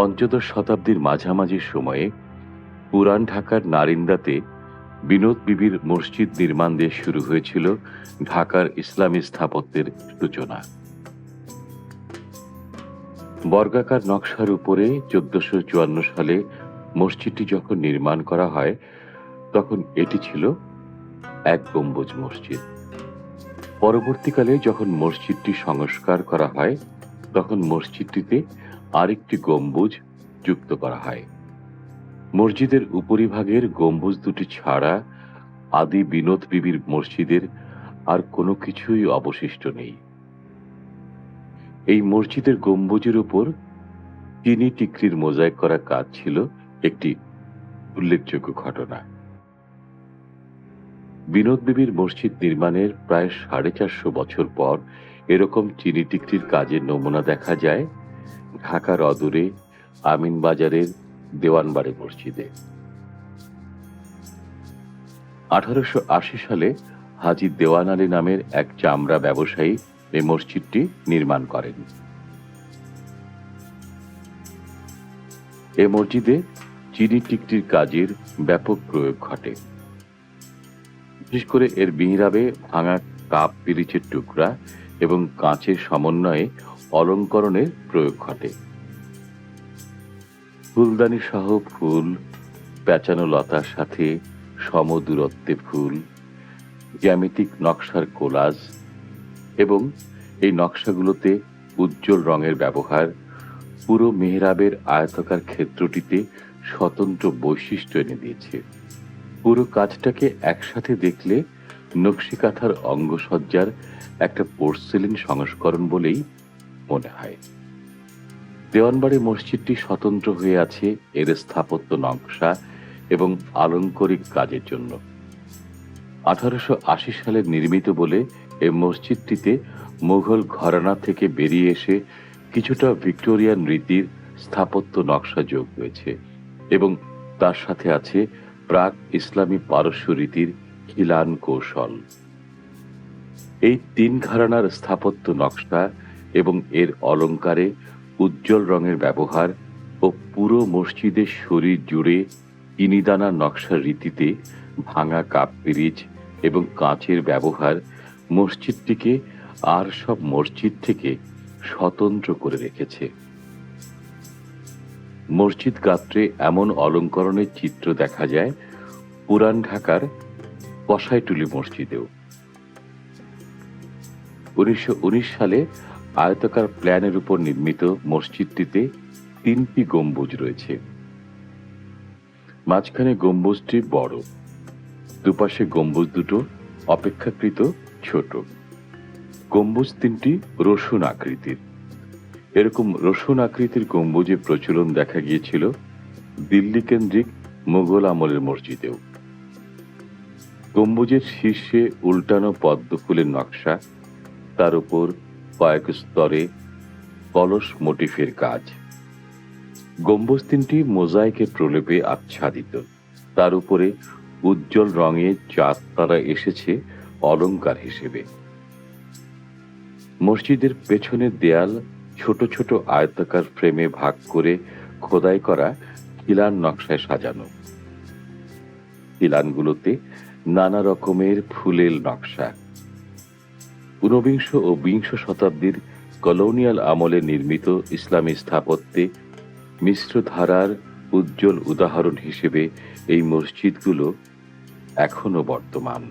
পঞ্চদশ শতাব্দীর মাঝামাঝি সময়ে পুরান ঢাকার নারিন্দাতে বিনোদ বিবির মসজিদ নির্মাণ দিয়ে শুরু হয়েছিল ঢাকার ইসলামী স্থাপত্যের সূচনা বর্গাকার নকশার উপরে চোদ্দশো চুয়ান্ন সালে মসজিদটি যখন নির্মাণ করা হয়, তখন এটি ছিল এক গম্বুজ মসজিদ। পরবর্তীকালে যখন মসজিদটি সংস্কার করা হয় তখন মসজিদটিতে আরেকটি গম্বুজ যুক্ত করা হয়। মসজিদের উপরিভাগের গম্বুজ দুটি ছাড়া আদি বিনোদ বিবির মসজিদের আর কোনো কিছুই অবশিষ্ট নেই। এই মসজিদের গম্বুজের উপর চিনি টিকরির মোজাইক করা কাজ ছিল একটি উল্লেখযোগ্য ঘটনা। বিনোদ বিবির মসজিদ নির্মাণের প্রায় সাড়ে চারশো বছর পর এরকম চিনি টিকরির কাজের নমুনা দেখা যায় ঢাকার অদূরে আমিনবাজারের দেওয়ানবাড়ি মসজিদে। আঠারোশো আশি সালে হাজি দেওয়ান আলী নামের এক চামড়া ব্যবসায়ী এই মসজিদটি নির্মাণ করেন। এ মসজিদে চিনি টিকটির কাজের ব্যাপক প্রয়োগ ঘটে। বিশেষ করে এর মিহরাবে ভাঙা কাপ, পিরিচের টুকরা এবং কাঁচের সমন্বয়ে অলঙ্করণের প্রয়োগ ঘটে। ফুলদানি সহ ফুল, পেঁচানো লতার সাথে সমদূরত্বে ফুল, জ্যামিতিক নকশার কোলাজ এবং এই নকশাগুলোতে উজ্জ্বল রঙের ব্যবহার, পুরো মেহরাবের আয়তকার ক্ষেত্রটিতে স্বতন্ত্র বৈশিষ্ট্য এনে দিয়েছে। পুরো কাজটাকে একসাথে দেখলে নকশিকাথার অঙ্গসজ্জার একটা পোর্সেলিন সংস্করণ বলেই মনে হয়। দেওয়ানবাড়ি মসজিদটি স্বতন্ত্র হয়ে আছে এর স্থাপত্য নকশা এবং আলঙ্করিক কাজের জন্য। আঠারোশো আশি সালে নির্মিত বলে এই মসজিদটিতে মুঘল ঘরানা থেকে বেরিয়ে এসে কিছুটা ভিক্টোরিয়ান রীতির স্থাপত্য নকশা যোগ হয়েছে এবং তার সাথে আছে প্রাক ইসলামী পারস্য রীতির খিলান কৌশল। এই তিন ঘরানার স্থাপত্য নকশা এবং এর অলঙ্কারে উজ্জ্বল রঙের ব্যবহার ও পুরো মসজিদের শরীর জুড়ে ইনিদানা নকশার রীতিতে ভাঙা কাপ পিরিচ এবং কাঁচের ব্যবহার মসজিদটিকে আর সব মসজিদ থেকে স্বতন্ত্র করে রেখেছে। মসজিদ গাত্রে এমন অলঙ্করণের চিত্র দেখা যায় পুরান ঢাকার কসাইটুলি মসজিদেও। উনিশশো উনিশ সালে আয়তকার প্ল্যানের উপর নির্মিত মসজিদটিতে তিনটি গম্বুজ রয়েছে। মাঝখানে গম্বুজটি বড়, দুপাশে গম্বুজ দুটো অপেক্ষাকৃত ছোট। গম্বুজ তিনটি রসুন আকৃতির। এরকম রসুন আকৃতির গম্বুজে প্রচলন দেখা গিয়েছিল দিল্লি কেন্দ্রিক মুঘল আমলের মসজিদেও। গম্বুজের শীর্ষে উল্টানো পদ্ম ফুলের নকশা তার উপর কয়েক স্তরে কলস মোটিফের কাজ। গম্বুজ তিনটি মোজাইকের প্রলেপে আচ্ছাদিত। তার উপরে উজ্জ্বল রঙে চাঁদ তারা এসেছে অলংকার হিসেবে। মসজিদের পেছনের দেয়াল ছোট ছোট আয়তাকার ফ্রেমে ভাগ করে খোদাই করা খিলান নকশায় সাজানো। খিলানগুলোতে নানা রকমের ফুলের নকশা। ঊনবিংশ ও বিংশ শতাব্দীর কলোনিয়াল আমলে নির্মিত ইসলামী স্থাপত্যে মিশ্র ধারার উজ্জ্বল উদাহরণ হিসেবে এই মসজিদগুলো এখনও বর্তমান।